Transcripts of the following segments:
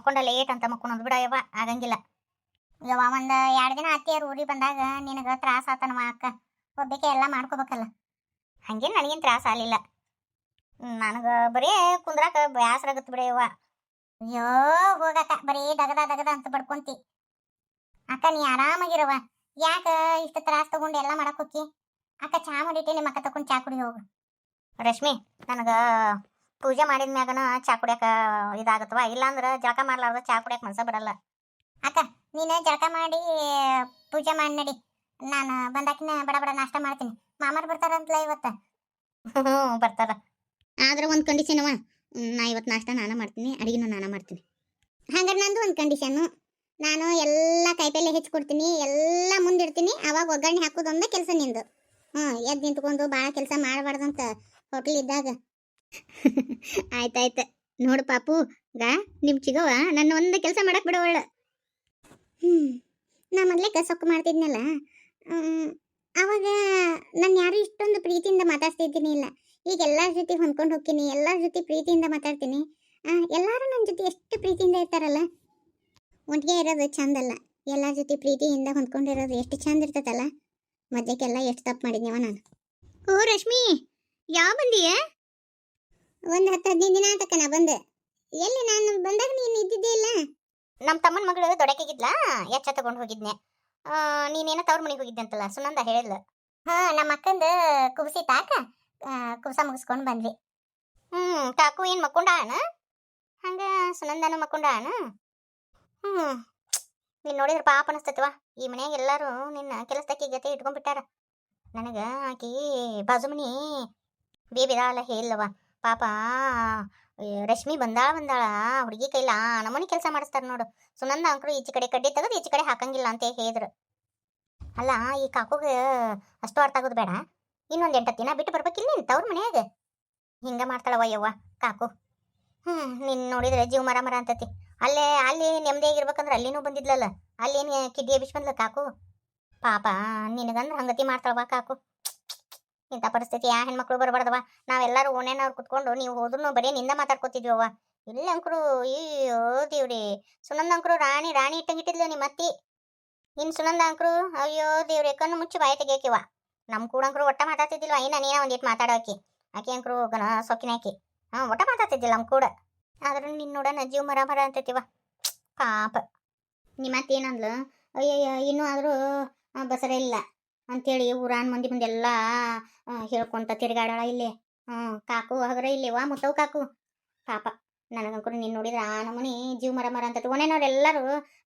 ಮಕ್ಕೊಂಡ late ಅಂತ ಮಕ್ಕೊಳೋದು ಬಿಡ ಯವ್ವ ಆಗಂಗಿಲ್ಲ. ಯವ್ವ ಒಂದು ಎರಡು ದಿನ ಅತ್ತಿಯರು ಊರಿಗೆ ಬಂದಾಗ ನಿನಗೆ ತ್ರಾಸ ಆತನವ ಅಕ್ಕ ಒಬ್ಬಕ್ಕೆ ಎಲ್ಲ ಮಾಡ್ಕೋಬೇಕಲ್ಲ. ಹಂಗೇನು ನನಗೇನು ತ್ರಾಸ ಆಗಲಿಲ್ಲ. ನನಗ ಬರೀ ಕುಂದ್ರಾಕ ಆಗತ್ತೆ ಬಿಡ ಯವ್ವ ಅಯ್ಯೋ ಹೋಗಕ್ಕ ಬರೀ ದಗದ ದಗದ ಅಂತ ಬಡ್ಕೊಂತಿ ಅಕ್ಕ, ನೀ ಆರಾಮಾಗಿರವ ಯಾಕ ಇಷ್ಟು ತ್ರಾಸ ತಗೊಂಡು ಎಲ್ಲ ಮಾಡಕ್ಕೆ ಹೋಗಿ ಅಕ್ಕ, ಚಾ ಮಾಡಿಟ್ಟೆ ನಿಮ್ಮ ಅಕ್ಕ ತಗೊಂಡು ಚಾ ಕುಡಿ ಹೋಗು. ರಶ್ಮಿ, ನನಗ ಪೂಜೆ ಮಾಡಿದ ಮ್ಯಾಗನ ಚಾ ಕುಡಿಯಕ ಇದಾಗತ್ತವ ಇಲ್ಲಾಂದ್ರ ಜಳಕ ಮಾಡ್ಲಾರ್ದ ಚಾ ಕುಡಿಯಾಕ ಮನ್ಸ ಬರಲ್ಲ. ಅಕ್ಕ, ನೀನು ಜಳಕ ಮಾಡಿ ಪೂಜೆ ಮಾಡಿ ನಡಿ. ನಾನು ಬಂದಾಕಿನ ಬಡ ಬಡ ನಾಷ್ಟ ಮಾಡ್ತೀನಿ. ಮಾಮರ್ ಬರ್ತಾರಂತಲ್ಲ ಇವತ್ತ? ಹ್ಞೂ ಬರ್ತಾರ. ಆದ್ರೆ ಒಂದು ಕಂಡೀಷನ್ ಅವ. ನಾ ಇವತ್ತು ನಾಷ್ಟ ನಾನು ಮಾಡ್ತೀನಿ, ಅಡಿಗೆನೂ ನಾನು ಮಾಡ್ತೀನಿ. ಹಂಗಾರೆ ನಂದು ಒಂದು ಕಂಡೀಷನ್ನು ನಾನು ಎಲ್ಲ ಕಾಯಿಪಲ್ಲೆ ಹೆಚ್ಚಿಕೊಡ್ತೀನಿ ಎಲ್ಲ ಮುಂದಿಡ್ತೀನಿ ಅವಾಗ ಒಗ್ಗರಣೆ ಹಾಕೋದೊಂದೇ ಕೆಲಸ ನಿಂದು. ಹ್ಞೂ ಎದ್ದು ನಿಂತ್ಕೊಂಡು ಭಾಳ ಕೆಲಸ ಮಾಡಬಾರ್ದಂತ ಹೋಟ್ಲ್ ಇದ್ದಾಗ. ಆಯ್ತಾಯ್ತು ನೋಡು ಪಾಪು, ಗಾ ನಿಮ್ಮ ಚಿಗವ ನನ್ನ ಒಂದು ಕೆಲಸ ಮಾಡಕ್ ಬಿಡವಳ ಹ್ಞೂ ನಾ ಮೊದಲೇ ಸೊಕ್ಕು ಮಾಡ್ತಿದ್ನಲ್ಲ. ಅವಾಗ ನಾನು ಯಾರು ಇಷ್ಟೊಂದು ಪ್ರೀತಿಯಿಂದ ಮಾತಾಡ್ತಿದ್ದೀನಿ ಇಲ್ಲ. ಈಗ ಎಲ್ಲಾರ ಜೊತೆ ಹೊಂದ್ಕೊಂಡು ಹೋಗ್ತೀನಿ, ಎಲ್ಲಾರ ಜೊತೆ ಪ್ರೀತಿಯಿಂದ ಮಾತಾಡ್ತೀನಿ. ಎಲ್ಲರೂ ನನ್ನ ಜೊತೆ ಎಷ್ಟು ಪ್ರೀತಿಯಿಂದ ಇರ್ತಾರಲ್ಲ? ಒಟ್ಟಿಗೆ ಇರೋದು ಚಂದಲ್ಲ ಎಲ್ಲಾರ ಜೊತೆ ಪ್ರೀತಿಯಿಂದ ಹೊಂದ್ಕೊಂಡಿರೋದು ಎಷ್ಟು ಚಂದ ಇರ್ತದಲ್ಲ? ಮದ್ಲಕ್ಕೆಲ್ಲ ಎಷ್ಟು ತಪ್ಪು ಮಾಡಿದ್ನವ ನಾನು. ಓ, ರಶ್ಮಿ, ಯಾವ ಬಂದೀಯ? ಒಂದು ಹತ್ತು ಹದಿನೈದು ದಿನ ಆತಕ್ಕ ನಾ ಬಂದೆ. ಎಲ್ಲಿ ನಾನು ಬಂದಾಗ ನೀನು ಇದ್ದಿದ್ದೇ ಇಲ್ಲ? ನಮ್ಮ ತಮ್ಮನ ಮಗಳು ದೊಡಕಿಗಿದ್ಲಾ ಎಚ್ಚ ತಗೊಂಡು ಹೋಗಿದ್ನೆ. ನೀನೇನೋ ತವ್ರ ಮನೆಗೆ ಹೋಗಿದ್ದೆ ಅಂತಲ್ಲ, ಸುನಂದ ಹೇಳಿದ್ಲು. ಹಾ, ನಮ್ಮ ಅಕ್ಕಂದ ಕುಬಸಿ ತಾಕ ಕುಬಸ ಮುಗಿಸ್ಕೊಂಡು ಬಂದ್ವಿ. ಹ್ಮ್ ಕಾಕು ಏನು ಮಕ್ಕೊಂಡಾಣ ಹಂಗ ಸುನಂದನು ಮಕ್ಕೊಂಡಾಣ ಹ್ಮ್, ನೀನ್ ನೋಡಿದ್ರೆ ಪಾಪ ಅನಿಸ್ತೈತವ ಈ ಮನ್ಯಾಗ ಎಲ್ಲಾರು ನಿನ್ನ ಕೆಲಸದಕ್ಕೆ ಜೊತೆ ಇಟ್ಕೊಂಡ್ಬಿಟ್ಟಾರ. ನನಗೆ ಆಕಿ ಬಾಜು ಮನಿ ಬೇಬಿದಾಳ ಹೇಳವ ಪಾಪ ರಶ್ಮಿ ಬಂದಾಳ ಬಂದಾಳ, ಹುಡುಗಿ ಕೈಲ ನಮ್ಮನೆ ಕೆಲಸ ಮಾಡಿಸ್ತಾರ ನೋಡು. ಸುನಂದ ಅಂಕರು ಈಚೆ ಕಡೆ ಕಡ್ಡಿ ತೆಗೆದು ಈಚೆ ಕಡೆ ಹಾಕಂಗಿಲ್ಲ ಅಂತ ಹೇಳಿದ್ರು. ಅಲ್ಲ, ಈ ಕಾಕುಗೆ ಅಷ್ಟು ಅರ್ಥ ಆಗೋದು ಬೇಡ. ಇನ್ನೊಂದು ಎಂಟತ್ತು ದಿನ ಬಿಟ್ಟು ಬರ್ಬೇಕಿಲ್ಲ ನಿನ್ ತವ್ರ ಮನೆಯಾಗ? ಹಿಂಗೆ ಮಾಡ್ತಾಳವ ಯವ್ವ, ಕಾಕು. ಹ್ಮ್ ನಿನ್ನ ನೋಡಿದ್ರೆ ಜೀವ ಮರ ಮರ ಅಂತತಿ. ಅಲ್ಲೇ, ಅಲ್ಲಿ ನೆಮ್ಮದಿಯಾಗಿರ್ಬೇಕಂದ್ರೆ ಅಲ್ಲಿನೂ ಬಂದಿದ್ಲಲ್ಲ. ಅಲ್ಲೇನು ಕಿಡ್ಡಿ ಎಬ್ಬಿಸ್ ಬಂದ್ಲ ಕಾಕು? ಪಾಪ, ನಿನಗಂದ್ರೆ ಹಂಗತಿ ಮಾಡ್ತಾಳವ ಕಾಕು. ಇಂಥ ಪರಿಸ್ಥಿತಿ ಯಾ ಹೆಣ್ಮಕ್ಳು ಬರಬಾರ್ದವ ನಾವೆಲ್ಲರೂ ಓನೇನವ್ರು ಕುತ್ಕೊಂಡು ನೀವು ಹೋದ್ರು ಬರೀ ನಿಂದ ಮಾತಾಡ್ಕೊತಿದ್ವವ ಇಲ್ಲ ಅಂಕರು, ಅಯ್ಯೋ ದೇವ್ರಿ. ಸುನಂದ ಅಂಕರು, ರಾಣಿ ರಾಣಿ ಇಟ್ಟಂಗಿಟ್ಟಿದ್ಲು ನಿಮ್ಮ ಅತ್ತಿ. ನಿನ್ ಸುನಂದ ಅಂಕರು, ಅಯ್ಯೋ ದೇವ್ರಿ, ಕಣ್ಣು ಮುಚ್ಚಿ ಬಾಯಿ ತೆಗಿಯಕಿವ ನಮ್ಮ ಕೂಡ ಅಂಕರು ಒಟ್ಟ ಮಾತಾಡ್ತಿದ್ದಿಲ್ವ ಐನ ನೀನ ಒಂದಿಟ್ಟು ಮಾತಾಡೋಕಿ. ಆಕೆ ಅಂಕರು ಗನ ಸೊಕ್ಕಿನ ಆಕಿ. ಹಾ, ಒಟ್ಟ ಮಾತಾಡ್ತಿದ್ದಿಲ್ಲ ನಮ್ಮ ಕೂಡ. ಆದ್ರೆ ನಿನ್ ನೋಡ ನಾ ಜೀವ ಮರ ಮರ ಅಂತೈತಿವ ಪಾಪ. ನಿಮ್ಮ ಅತ್ತಿ ಏನಂದ್ಲು? ಅಯ್ಯಯ್ಯ, ಇನ್ನೂ ಆದರೂ ಬಸರ ಇಲ್ಲ. ಅಂತೇಳಿ ಊರಾನ್ ಮಂದಿ ಮುಂದೆಲ್ಲ ಹೇಳ್ಕೊಂತ ತಿರ್ಗಾಡಾಳ ಇಲ್ಲಿ. ಹ್ಞೂ ಕಾಕು ಹಗರ ಇಲ್ಲಿ, ವಾ ಮುತ್ತವ್ ಕಾಕು. ಪಾಪ ನನಗಂಕರು ನೀನು ನೋಡಿದ್ರೆ ಆ ನಮೂನಿ ಜೀವ ಮರ ಮರ ಅಂತ ಎಲ್ಲರೂ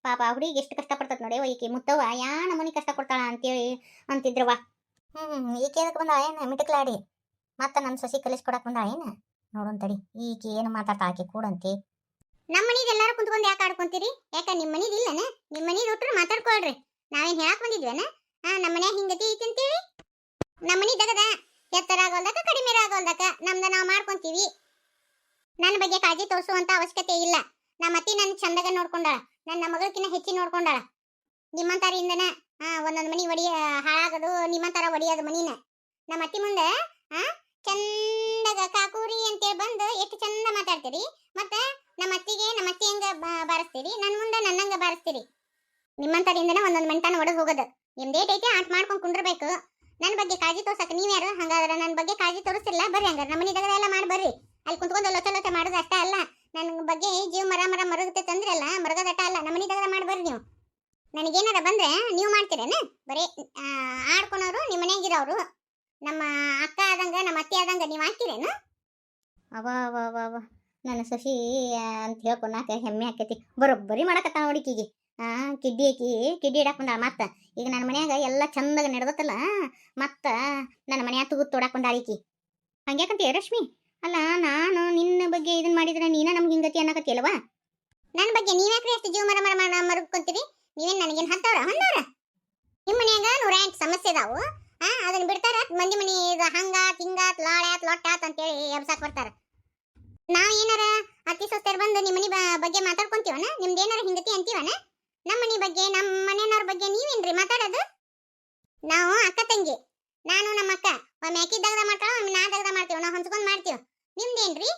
ಪಾಪ ಹುಡುಗಿ ಹುಡುಗಿಗೆ ಎಷ್ಟು ಕಷ್ಟ ಪಡ್ತದ ನೋಡಿ ಈಕೆ ಮುತ್ತವ್ವ ಯಾ ನಮೂನಿ ಕಷ್ಟ ಕೊಡ್ತಾಳ ಅಂತೇಳಿ ಅಂತಿದ್ರವ ಹ್ಞೂ ಈಕೆ ಅದಕ್ಕೆ ಬಂದ ಏನು ಮಿಟಕ್ಲಾಡಿ? ಮತ್ತೆ ನನ್ನ ಸೊಸಿ ಕಲಿಸ್ಕೊಡಕ್ ಬಂದ ಏನು? ನೋಡೋನ್ ತಡಿ, ಈಕೆ ಏನು ಮಾತಾಡ್ತಾ ಆಕೆ ಕೂಡಂತಿ. ನಮ್ಮ ಮನೀದ್ ಎಲ್ಲಾರು ಕುಂತ್ಕೊಂಡು ಯಾಕೆ ಆಡ್ಕೊಂತೀರಿ? ಯಾಕ ನಿಮ್ಮ ಮನೀದ್ ಇಲ್ಲನ? ನಿಮ್ಮ ಮನೀದ್ ಒಟ್ಟರು ಮಾತಾಡ್ಕೊಳ್ರಿ. ನಾವೇನ್ ಹೇಳಕ್ ಬಂದಿದ್ವೇನ? ಹಾ ನಮ್ಮ ಮನ್ಯಾಗ ಹಿಂಗತಿ ಐತಿ ಅಂತೇಳಿ? ನಮ್ಮ ಮನಿ ದಗದ ಎತ್ತರ ಆಗೋಲ್ದಕ್ಕ, ಕಡಿಮೆ ಆಗೋಲ್ದಕ್ಕ ನಮ್ದ ನಾವು ಮಾಡ್ಕೊಂತೀವಿ. ನನ್ನ ಬಗ್ಗೆ ಕಾಳಜಿ ತೋರಿಸುವಂತ ಅವಶ್ಯಕತೆ ಇಲ್ಲ. ನಮ್ಮ ಅತ್ತಿ ನನ್ನ ಚಂದಗ ನೋಡ್ಕೊಂಡಾಳ. ನನ್ನ ಮಗಳಕಿನ್ನ ಹೆಚ್ಚಿ ನೋಡ್ಕೊಂಡಾಳ. ನಿಮ್ಮಂತಾರಿಂದನ ಹಾ ಒಂದೊಂದ್ ಮನಿ ಒಡಿಯ ಹಾಳಾಗದು, ನಿಮ್ಮಂತಾರ ಒಡಿಯೋದು ಮನಿನ. ನಮ್ಮ ಅತ್ತಿ ಮುಂದೆ ಹಾ ಚಂದಗ ಕಾಕೂರಿ ಅಂತೇಳಿ ಬಂದು ಎಷ್ಟು ಚಂದ ಮಾತಾಡ್ತೀರಿ. ಮತ್ತೆ ನಮ್ಮ ಅತ್ತಿಗೆ ನಮ್ಮ ಅತ್ತಿ ಹೆಂಗ ಬಾರಿಸ್ತೀರಿ. ನನ್ನ ಮುಂದೆ ನನ್ನಂಗ ಬಾರಿಸ್ತೀರಿ. ನಿಮ್ಮಂತಾರಿಂದನ ಒಂದೊಂದು ಮೆಂಟಾನ ಒಡೆದು ಹೋಗೋದು. ನಿಮ್ದೇಟ್ ಐತಿ, ಆಟ ಮಾಡ್ಕೊಂಡು ಕುಂಡ್ರಬೇಕು. ನನ್ನ ಬಗ್ಗೆ ಕಾಳಜಿ ತೋರ್ಸಕ್ ನೀವ್ಯಾರು ಹಂಗಾದ್ರೆ ನನ್ನ ಬಗ್ಗೆ ಕಾಳಜಿ ತೋರಿಸಿಲ್ಲ ಬರ್ರಿ ಹಂಗಾರೆ ನಮ್ಮ ಮನಿದಾಗ ಎಲ್ಲ ಮಾಡಿ ಬರ್ರಿ. ಅಲ್ಲಿ ಕುಂತ್ಕೊಂಡು ಲೊಚ ಲೊಚ ಮಾಡೋದು ಅಷ್ಟೇ ಅಲ್ಲ. ನನ್ನ ಬಗ್ಗೆ ಜೀವ ಮರ ಮರ ಮರಗುತ್ತೆ ತಂದ್ರಲ್ಲ ಮರಗದಟ ಅಲ್ಲ. ನಮ್ಮ ಮನಿದಾಗ ಮಾಡಿ ಬರ್ರಿ ನೀವು. ನನಗೇನಾರ ಬಂದ್ರೆ ನೀವು ಮಾಡ್ತೀರೇನ? ಬರೀ ಆಡ್ಕೊಳೋರು ನಿಮ್ಮ ಮನೆಯಾಗಿರೋರು. ನಮ್ಮ ಅಕ್ಕ ಆದಂಗ, ನಮ್ಮ ಅತ್ತೆ ಆದಂಗ ನೀವು ಹಾಕ್ತೀರೇನು ಅವ ಅವ ನನ್ನ ಸಸಿ ಅಂತ ಹೇಳ್ಕೊನಾಕ ಹೆಮ್ಮೆ ಆಕೈತಿ. ಬರೋಬ್ಬರಿ ಮಾಡಕತ್ತ ನೋಡಿಕಿಗೆ ಆ ಕಿಡ್ಡಿ ಆಕಿ ಕಿಡ್ಡಿ ಇಡಾಕ್ ಬಂದಾಳ ಮತ್ತ. ಈಗ ನನ್ನ ಮನ್ಯಾಗ ಎಲ್ಲ ಚಂದಾಗ ನಡೆದತ್ತಲ್ಲ, ಮತ್ತ ನನ್ನ ಮನ್ಯಾಗ ತುಗುದ್ ತೊಡಾಕ್ ಹಂಗ್ಯಾಕಂತೀಯ ರಶ್ಮಿ? ಅಲ್ಲ, ನಾನು ನಿನ್ನ ಬಗ್ಗೆ ಇದನ್ನ ಮಾಡಿದ್ರೆ ನೀನ ನಮ್ಗೆ ಹಿಂಗತಿ ಅನ್ನಕತ್ತಿಯಲ್ವಾ ನನ್ನ ಬಗ್ಗೆ ನೀವ್ಯಾಕ್ರಿ ಅಷ್ಟು ಜೀವ ಮರ ಮರ ಮರ ಮರುಕೊಂತೀರಿ ನೀವೇನ್ ನನಗೇನ್ ಹತ್ತವ್ರ, ಹೊಂದವ್ರ? ನಿಮ್ಮ ಮನ್ಯಾಗ ನೂರ ಎಂಟು ಸಮಸ್ಯೆ ಅದಾವು ಆ ಅದನ್ನ ಬಿಡ್ತಾರ, ಮಂದಿ ಮನಿ ಇದು ಹಂಗಾತ್, ಹಿಂಗಾತ್ ಲಾಳ್ಯಾತ್ ಲೊಟ್ಟಾತ್ ಅಂತೇಳಿ ಎಬ್ಸಾಕ್ ಬರ್ತಾರ. ನಾವ್ ಏನಾರ ಅತಿ ಸೊಸ್ತೆರ್ ಬಂದು ನಿಮ್ಮ ಮನಿ ಬಗ್ಗೆ ಮಾತಾಡ್ಕೊಂತೀವನ? ನಿಮ್ದು ಏನಾರ ಹಿಂಗತಿ ಅಂತೀವನ? ನಮ್ಮ ಬಗ್ಗೆ ನಮ್ಮ ಮನೆಯವ್ರ ಬಗ್ಗೆ ನೀವೇನ್ರಿ ಮಾತಾಡೋದು? ನಾವು ಅಕ್ಕ ತಂಗಿ. ನಾನು ನಮ್ಮ ಅಕ್ಕ. ಒಮ್ಮೆ ಅಕ್ಕಿ ದಗದ ಮಾಡ್ತಾಳ, ಒಮ್ಮೆ ನಾ ದಗದ ಮಾಡ್ತೀವಿ, ನಾವು ಹೊಂಚ್ಕೊಂಡ್ ಮಾಡ್ತೀವಿ. ನಿಮ್ದೇನ್ರಿ?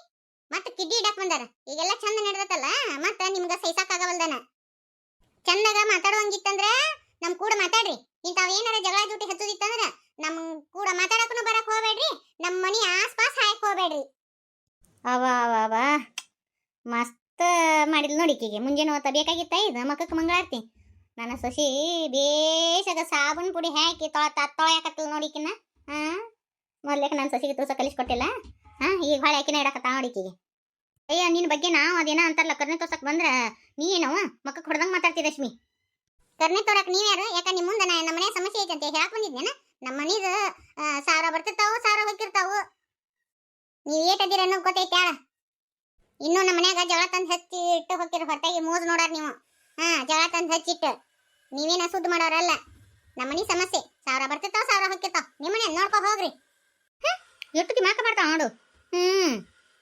ಮತ್ತೆ ಕಿಡ್ಡಿ ಇಡಕ್ ಬಂದಾರ. ಈಗೆಲ್ಲ ಚಂದ ನಡೆದತ್ತಲ್ಲ ಮತ್ತ ನಿಮ್ಗ ಸೈಸಾಕಾಗವಲ್ದನ ಚಂದಾಗ ಮಾತಾಡುವಂಗಿತ್ತಂದ್ರ ನಮ್ ಕೂಡ ಮಾತಾಡ್ರಿ. ಇಂತಾವ್ ಏನಾರ ಜಗಳ ಜೂಟಿ ಹಚ್ಚೋದಿತ್ತಂದ್ರ ನಮ್ ಕೂಡ ಮಾತಾಡಕ್ಕೂ ಬರಕ್ ಹೋಗ್ಬೇಡ್ರಿ. ನಮ್ ಮನಿ ಆಸ್ಪಾಸ್ ಹಾಯಕ್ ಹೋಗ್ಬೇಡ್ರಿ. ಅವ ಅವ ಅವ ಮಸ್ತ್. ಮಾಡಿದ್ಲು ನೋಡಿ ಈಕಿಗೆ. ಮುಂಜಾನೆ ಹೊತ್ತ ಬೇಕಾಗಿತ್ತ ಇದು ಮಕ್ಕಕ್ಕೆ ಮಂಗಳಾರ್ತಿ. ನನ್ನ ಸೊಸಿ ಬೇಷಾಗ ಸಾಬೂನ್ ಪುಡಿ ಹಾಕಿ ತೊಳ ತೊಳೆಯಾಕತ್ತಲ್ಲ ನೋಡಿಕಿನ ಹಾ ಮೊದ್ಲೇಕ ನನ್ನ ಸೊಸಿಗೆ ತೂಸ ಕಲಿಸ್ಕೊಟ್ಟಿಲ್ಲ. ಹಾ ಈಗ ಹೊಳೆ ಹಾಕಿನ ಇಡಕತ್ತ ನೋಡಿಕೆಗೆ ಅಯ್ಯೋ ಅಯ್ಯ, ನಿನ್ ಬಗ್ಗೆ ನಾವು ಅದೇನ ಅಂತಾರಲ್ಲ ಕರ್ನೆ ತೋರ್ಸಕ್ ಬಂದ್ರ ನೀ ಏನವ ಮಕ್ಕಕ್ಕೆ ಹೊಡೆದಂಗ್ ಮಾತಾಡ್ತಿ ರಶ್ಮಿ. ಕರ್ನೆ ತೋರಕ್ ನೀವ್ಯಾರು ಯಾಕ ನಿಮ್ ಮುಂದೆ ನಮ್ಮ ಮನೆ ಸಮಸ್ಯೆ ಐತೆ ಅಂತ ಹೇಳಕ್ ಬಂದಿದ್ನೇನ? ನಮ್ಮ ಮನೀದ ಸಾರ ಬರ್ತಿರ್ತಾವು ಸಾವಿರ ಹೋಗಿರ್ತಾವು. ನೀವ್ ಏಟದಿರ ಅನ್ನೋ ಗೊತ್ತೈತೆ ಇನ್ನು ನಮ್ಮ ಮನ್ಯಾಗ ಜಗಳ ತಂದು ಹಚ್ಚಿ ಇಟ್ಟು ಹೋಗಿರ ಹೊರತಾಗಿ ಮೂಸ್ ನೋಡಾರ ನೀವು. ಹಾ, ಜಗಳ ತಂದು ಹಚ್ಚಿಟ್ಟು ನೀವೇನ ಸುದ್ದಿ ಮಾಡೋರಲ್ಲ. ನಮ್ಮ ಮನಿ ಸಮಸ್ಯೆ. ಸಾವಿರ ಬರ್ತಿರ್ತಾವ, ಸಾವಿರ ಹೋಗಿರ್ತಾವ ನಿಮ್ಮ ಮನೆ ನೋಡ್ಕೊ ಹೋಗ್ರಿ. ಎಷ್ಟು ದಿಮಾಕ ಮಾಡ್ತಾವ ನೋಡು. ಹ್ಮ್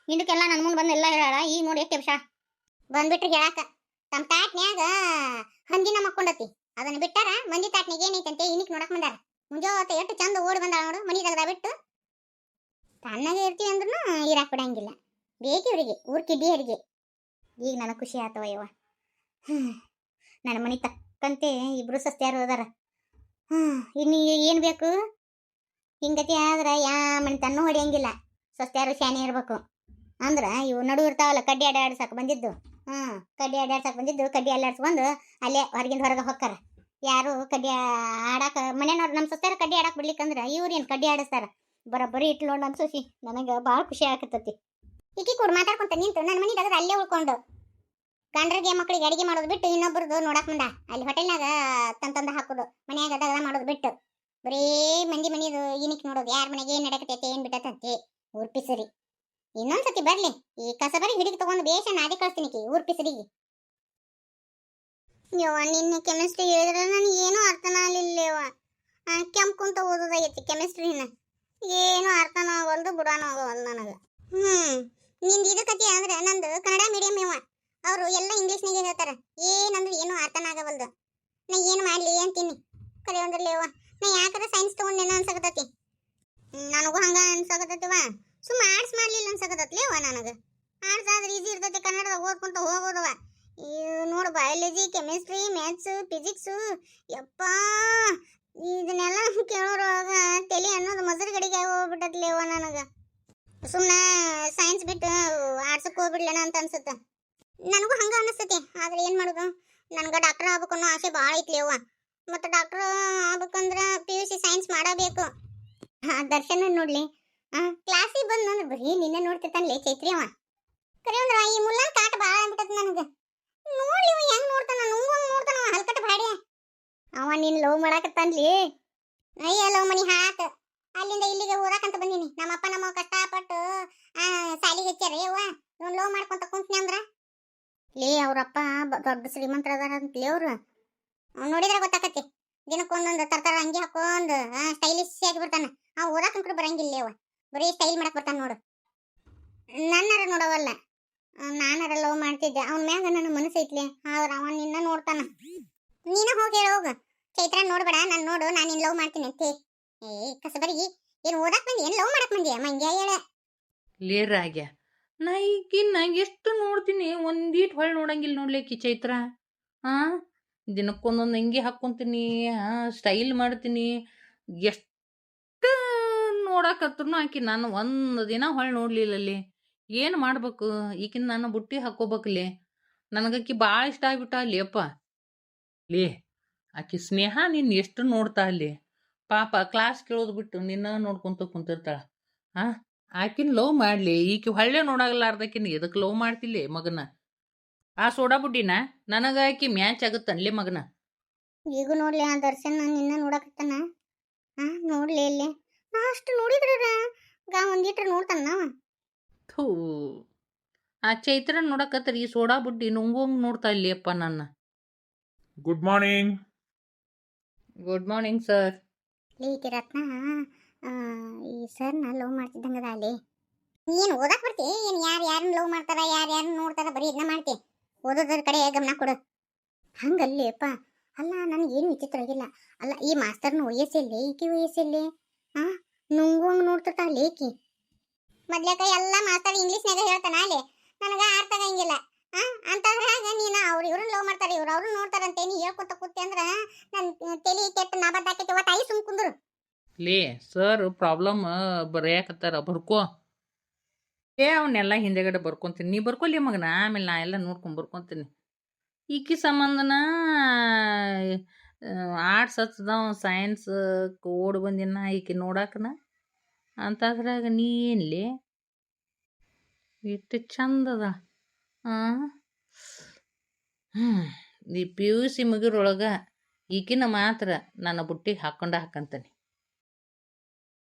ಇದಕ್ಕೆಲ್ಲ ನನ್ನ ಮುಂದೆ ಬಂದು ಎಲ್ಲ ಹೇಳಾಳ ಈ ನೋಡಿ ಎಷ್ಟು ವಿಷ ಬಂದ್ಬಿಟ್ರಿ ಹೇಳಾಕ. ತಮ್ಮ ತಾಟ್ನ್ಯಾಗ ಹಂದಿನ ಮಕ್ಕೊಂಡತಿ. ಅದನ್ನ ಬಿಟ್ಟಾರ, ಮಂದಿ ತಾಟ್ನಿಗೆ ಏನೈತಂತೆ ಇನಿಕ್ ನೋಡಕ್ ಬಂದಾರ. ಮುಂಜಾವತ್ತ ಎಷ್ಟು ಚಂದ ಓಡಿ ಬಂದಾಳ ನೋಡು ಮನಿ ತೆಗ್ದ ಬಿಟ್ಟು. ತಣ್ಣಗೆ ಇರ್ತೀವಿ ಅಂದ್ರೂ ಇರಾಕ್ ಬಿಡಂಗಿಲ್ಲ. ಬೇಕು ಅವರಿಗೆ, ಊರ್ ಕಿಡ್ಡಿಯರಿಗೆ ಈಗ ನನಗೆ ಖುಷಿ ಆತವ ಯವ್ವ. ನನ್ನ ಮನೆ ತಕ್ಕಂತೆ ಇಬ್ರು ಸಸ್ತ್ಯಾರು ಅದಾರ. ಇನ್ನು ಏನು ಬೇಕು? ಹಿಂಗತಿ ಆದ್ರೆ ಯಾ ಮನೆ ತನ್ನ ಹೊಡಿಯಂಗಿಲ್ಲ. ಸಸ್ತ್ಯಾರು ಶಾನೆ ಇರ್ಬೇಕು. ಅಂದ್ರೆ ಇವು ನಡು ಇರ್ತಾವಲ್ಲ, ಕಡ್ಡಿ ಅಡ್ಡಾಡ್ಸಕ್ ಬಂದಿದ್ದು. ಹ್ಮ್, ಕಡ್ಡಿ ಅಡ್ಡಾಡ್ಸಕ್ ಬಂದಿದ್ದು, ಕಡ್ಡಿ ಅಲ್ಲಾಡ್ಸ್ಕೊಂಡು ಅಲ್ಲೇ ಹೊರಗಿಂದ ಹೊರಗೆ ಹೊಕ್ಕಾರ. ಯಾರು ಕಡ್ಡಿ ಆಡಾಕ, ಮನೆಯವ್ರು ನಮ್ಮ ಸಸ್ತ್ಯಾರ ಕಡ್ಡಿ ಆಡಾಕ್ ಬಿಡ್ಲಿಕ್ಕಂದ್ರ ಇವ್ರೇನು ಕಡ್ಡಿ ಆಡಿಸ್ತಾರ? ಬರೋಬ್ಬರಿ ಇಟ್ಲು ನೋಡಿ ನಮ್ಮ ನನಗೆ ಭಾಳ ಖುಷಿ ಆಗತ್ತತಿ ಈಕಿ ಕೂಡ ಮಾತಾಡ್ಕೊಂತ ನಿಂತು ನನ್ನ ಮನೆ ತೆಗೆದು ಅಲ್ಲೇ ಉಳ್ಕೊಂಡು. ಗಂಡ್ರಿಗೆ ಮಕ್ಕಳಿಗೆ ಅಡಿಗೆ ಮಾಡೋದು ಬಿಟ್ಟು ಇನ್ನೊಬ್ರದ್ದು ನೋಡಕ್ ಮುಂದ. ಅಲ್ಲಿ ಹೋಟೆಲ್ನಾಗ ತಂತಂದ ತಂದ ಹಾಕೋದು. ಮನ್ಯಾಗ ದಗದ ಮಾಡೋದು ಬಿಟ್ಟು. ಬರೀ ಮಂದಿ ಮನಿದು ಇನಿಕ್ ನೋಡೋದು. ಯಾರ ಮನೆಗೆ ಏನ್ ನಡಕತೈತೆ, ಏನ್ ಬಿಟ್ಟತಂತೆ. ಊರ್ಪಿಸರಿ ಇನ್ನೊಂದ್ಸತಿ ಬರ್ಲಿ. ಈ ಕಸಬರಿ ಹಿಡಿಗೆ ತಗೊಂಡು ಬೇಷ ನಾದಿ ಕಳಿಸ್ತೀನಿ ಕಿ ಊರ್ ಪಿಸರಿಗೆ. ಯವ್ವ, ನಿನ್ನೆ ಕೆಮಿಸ್ಟ್ರಿ ಹೇಳಿದ್ರೆ ನನಗೆ ಏನೂ ಅರ್ಥನ ಆಗಲಿಲ್ಲವ ಕೆಂಪ್ ಕುಂತ ಓದೋದಾಗೈತಿ ಕೆಮಿಸ್ಟ್ರಿನ ಏನೂ ಅರ್ಥನ ಆಗವಲ್ದು ಬಿಡಾನು ಆಗವಲ್ದು ನನಗೆ. ಹ್ಮ್. ನಿಂದು ಇದು ಕತೆ ಅಂದ್ರೆ ನಂದು ಕನ್ನಡ ಮೀಡಿಯಂ ಇವ. ಅವರು ಎಲ್ಲ ಇಂಗ್ಲೀಷ್ನಾಗೆ ಹೇಳ್ತಾರ? ಏನಂದ್ರೆ ಏನು ಅರ್ಥನ ಆಗವಲ್ದು. ನಾ ಏನು ಮಾಡಲಿ ಅಂತೀನಿ? ಕರೆ ಅವ್ವ. ನಾ ಯಾಕಂದ್ರೆ ಸೈನ್ಸ್ ತೊಗೊಂಡೇನ ಅನ್ಸಕತತಿ ನನಗೂ ಹಂಗ ಅನ್ಸಕತತಿವ ಸುಮ್ಮ ಆರ್ಟ್ಸ್ ಮಾಡ್ಲಿಲ್ಲ ಅನ್ಸಕತತ್ಲಿ ಅವ್ವ ನನಗೆ. ಆರ್ಟ್ಸ್ ಆದ್ರೆ ಈಸಿ ಇರ್ತೈತಿ ಕನ್ನಡದಾಗ ಓದ್ಕೊಂತ ಹೋಗೋದವ ನೋಡು ಬಯಾಲಜಿ ಕೆಮಿಸ್ಟ್ರಿ ಮ್ಯಾಥ್ಸ್ ಫಿಸಿಕ್ಸು ಯಪ್ಪ! ಇದನ್ನೆಲ್ಲ ಕೇಳೋರಾಗ ತಲೆ ಅನ್ನೋದು ಮೊಸರು ಗಡಿಗೆ ಹೋಗ್ಬಿಟ್ಟತ್ಲಿ ಅವ್ವ ನನಗೆ. ಸುಮ್ಮನೆ ಸೈನ್ಸ್ ಬಿಟ್ಟು ಆಡ್ಸಕ್ಕೆ ಹೋಗ್ಬಿಡ್ಲೇನ ಅಂತ ಅನ್ಸುತ್ತೆ. ನನಗೂ ಹಂಗೆ ಅನಿಸ್ತೈತಿ, ಆದ್ರೆ ಏನು ಮಾಡೋದು? ನನಗೆ ಡಾಕ್ಟರ್ ಆಗ್ಬೇಕು ಅನ್ನೋ ಆಸೆ ಭಾಳ ಐತ್ಲಿ ಅವ್ವ. ಮತ್ತೆ ಡಾಕ್ಟರ್ ಆಗ್ಬೇಕಂದ್ರೆ ಪಿ ಯು ಸಿ ಸೈನ್ಸ್ ಮಾಡಬೇಕು. ಹಾಂ ದರ್ಶನ ನೋಡ್ಲಿ. ಕ್ಲಾಸಿಗೆ ಬಂದು ಅಂದ್ರೆ ಬರೀ ನಿನ್ನೆ ನೋಡ್ತಿರ್ತಾನಲೇ ಚೈತ್ರಿ ಅವ ಕರೆ ಅಂದ್ರ ಈ ಮುಲ್ಲ ಕಾಟ ಭಾಳ ಆಗ್ಬಿಟ್ಟದ ನನಗೆ. ನೋಡ್ಲಿ ಇವ ಹೆಂಗ್ ನೋಡ್ತಾನ ನುಂಗಂಗ್ ನೋಡ್ತಾನ ಹಲ್ಕಟ್ಟ ಬಾಡಿ ಅವ ನೀನು ಲವ್ ಮಾಡಾಕತ್ತಾನ್ಲಿ. ಅಯ್ಯ ಲವ್ ಮನಿ ಹಾಕ. ಅಲ್ಲಿಂದ ಇಲ್ಲಿಗೆ ಓದಾಕಂತ ಬಂದೀನಿ. ನಮ್ಮಪ್ಪ ನಮ್ಮ ಕಷ್ಟಪಟ್ಟು, ಆ ಸಾಲಿಗೆ ಹಚ್ಚಾರ. ಯವ್ವ ಇವ್ನು ಲವ್ ಮಾಡ್ಕೊಂತ ಕುಂತ್ನಿ ಅಂದ್ರ? ಲೇ, ಅವ್ರಪ್ಪ ದೊಡ್ಡ ಶ್ರೀಮಂತರ ಅದಾರ ಅಂತಲೇ ಅವ್ರು. ಅವ್ನ್ ನೋಡಿದ್ರೆ ಗೊತ್ತಾಕತಿ ದಿನಕ್ಕೊಂದೊಂದು ತರ್ತಾರ, ಅಂಗಿ ಹಾಕೊಂದು ಸ್ಟೈಲಿಶ್ ಆಗಿ ಬರ್ತಾನ. ಅವ್ ಓದಾಕ ಕೂಡ ಬರಂಗಿಲ್ಲ ಅವ ಬರೀ ಸ್ಟೈಲ್ ಮಾಡಕ್ ಬರ್ತಾನ ನೋಡು. ನನ್ನರ ನೋಡವಲ್ಲ. ನಾನರ ಲವ್ ಮಾಡ್ತಿದ್ದೆ. ಅವನ ಮ್ಯಾಗ ನನ್ನ ಮನಸ್ಸು ಐತ್ಲಿ. ಆದ್ರ ಅವ ನಿನ್ನ ನೋಡ್ತಾನ. ನೀನ ಹೋಗಿ ಹೋಗು. ಚೈತ್ರ, ನೋಡ್ಬೇಡ. ನಾನು ನೋಡು, ನಾನು ನಿನ್ನ ಲವ್ ಮಾಡ್ತೀನಿ. ಅಂತೆ ಏ ಲೇರಾಗ್ಯ ನಾ ಈಗಿನ್ನ ಎಷ್ಟು ನೋಡ್ತೀನಿ? ಒಂದೀಟ್ ಹೊಳ್ ನೋಡಂಗಿಲ್ಲ ನೋಡ್ಲಿಕ್ಕೆ ಚೈತ್ರ. ಹಾ ದಿನಕ್ಕೊಂದೊಂದು ಅಂಗಿ ಹಾಕ್ಕೊಂತೀನಿ ಹಾ ಸ್ಟೈಲ್ ಮಾಡ್ತೀನಿ. ಎಷ್ಟು ನೋಡಕತ್ರು ಆಕಿ ನಾನು ಒಂದು ದಿನ ಹೊಳ್ ನೋಡ್ಲಿಲ್ಲ ಏನು ಮಾಡ್ಬೇಕು? ಈಕಿನ ನಾನು ಬುಟ್ಟಿ ಹಾಕೋಬೇಕಲ್ಲಿ ನನಗಾಕಿ ಭಾಳ ಇಷ್ಟ ಆಗ್ಬಿಟ್ಟ ಅಲ್ಲಿ ಅಪ್ಪ. ಲೇ, ಆಕಿ ಸ್ನೇಹ ನೀನು ಎಷ್ಟು ನೋಡ್ತಾ ಅಲ್ಲಿ ಪಾಪ ಕ್ಲಾಸ್ ಕೇಳೋದು ಬಿಟ್ಟು ನಿನ್ನ ನೋಡ್ಕೊಂತ ಕುಂತಿರ್ತಾಳ. ಹಾ ಆಕಿನ ಲವ್ ಮಾಡ್ಲಿ. ಈಕೆ ಹೊಳ್ಳೆ ನೋಡಾಗಲಾರ್ದಕಿನ ಎದಕ್ಕೆ ಲವ್ ಮಾಡ್ತಿಲ್ಲ ಮಗನ? ಆ ಸೋಡಾ ಬುಡ್ಡಿನ? ನನಗ ಆಕಿ ಮ್ಯಾಚ್ ಆಗುತ್ತನ್ಲಿ ಮಗನ? ಈಗ ನೋಡ್ಲಿ ಆ ದರ್ಶನ್ ನಿನ್ನ ನೋಡಕತ್ತಾನ? ಹಾ ನೋಡ್ಲಿ ಇಲ್ಲಿ. ನಾ ಅಷ್ಟು ನೋಡಿದ್ರ ಗಾ ಒಂದೀಟ್ರ ನೋಡ್ತಾನ ನಾವ? ಥೂ. ಆ ಚೈತ್ರ ನೋಡಕತ್ತರಿ ಈ ಸೋಡಾ ಬುಡ್ಡಿ ನುಂಗೋಂಗ್ ನೋಡ್ತಾ ಇಲ್ಲಿ ಅಪ್ಪ ನನ್ನ. Good morning good morning sir ಲೀತಿ ರತ್ನ ಈ ಈ ಸರ್ನ ಲವ್ ಮಾಡ್ತಿದ್ದಂಗದ ಅಲ್ಲಿ. ನೀನ್ ಓದಕ್ ಬರ್ತಿ? ಏನ್ ಯಾರು ಯಾರನ್ನ ಲವ್ ಮಾಡ್ತಾರ, ಯಾರು ಯಾರನ್ನ ನೋಡ್ತಾರ, ಬರೀ ಇದನ್ನ ಮಾಡ್ತಿ. ಓದೋದ್ರ ಕಡೆ ಗಮನ ಕೊಡು. ಹಂಗಲ್ಲಿ ಅಪ್ಪ ಅಲ್ಲ, ನನಗೆ ಏನು ವಿಚಿತ್ರ ಆಗಿಲ್ಲ. ಅಲ್ಲ, ಈ ಮಾಸ್ತರ್ನ ವಯಸ್ಸಲ್ಲಿ ಈಕಿ ವಯಸ್ಸಲ್ಲಿ ನುಂಗು ಹಂಗೆ ನೋಡ್ತಿರ್ತಾಳೆ ಈಕಿ. ಮೊದ್ಲೇಕ ಎಲ್ಲ ಮಾಸ್ತರ್ ಇಂಗ್ಲೀಷ್ನಾಗ ಹೇಳ್ತಾನ ಅಲ್ಲಿ. ನನಗೆ ಅರ್ಥ ಆಗಂಗಿಲ್ಲ. ಆ ಅಂತದ್ರಾಗ ನೀನು ಅವ್ರು ಇವ್ರನ್ನ ಲವ್ ಮಾಡ್ತಾರೆ, ಇವ್ರು ಅವ್ರನ್ನ ನೋಡ್ತಾರಂತೆ. ನೀ ಹೇಳ್ಕೊತ ಕೂತಿ ಅಂದ್ರೆ ನನ್ನ ತಲಿ ಕೆಟ್ಟ ನಾಬದ್ ಹಾಕೈತಿ ಒಟ್ಟ ಐ ಸುಮ್ ಕುಂದ್ರು. ಲೇ ಸರ್ ಪ್ರಾಬ್ಲಮ್ ಬರೆಯಾಕತ್ತಾರ. ಬರ್ಕೋ. ಏ ಅವನ್ನೆಲ್ಲ ಹಿಂದೆಗಡೆ ಬರ್ಕೊಂತೀನಿ. ನೀ ಬರ್ಕೊಲಿ ಮಗನ. ಆಮೇಲೆ ನಾ ಎಲ್ಲ ನೋಡ್ಕೊಂಡು ಬರ್ಕೊಂತೀನಿ. ಈಕಿ ಸಂಬಂಧನ ಆರ್ಟ್ಸ್ ಹಚ್ದವ ಸೈನ್ಸ್ ಓಡ್ ಬಂದಿನ ಈಕಿ ನೋಡಾಕನ. ಅಂತದ್ರಾಗ ನೀ ಏನ್ಲಿ? ಇಟ್ಟು ಚಂದದ. ಹ್ಞೂ ಈ ಪಿ ಯು ಸಿ ಮುಗಿರೊಳಗೆ ಈಕಿನ ಮಾತ್ರ ನನ್ನ ಬುಟ್ಟಿಗೆ ಹಾಕೊಂಡ ಹಾಕಂತಾನೆ.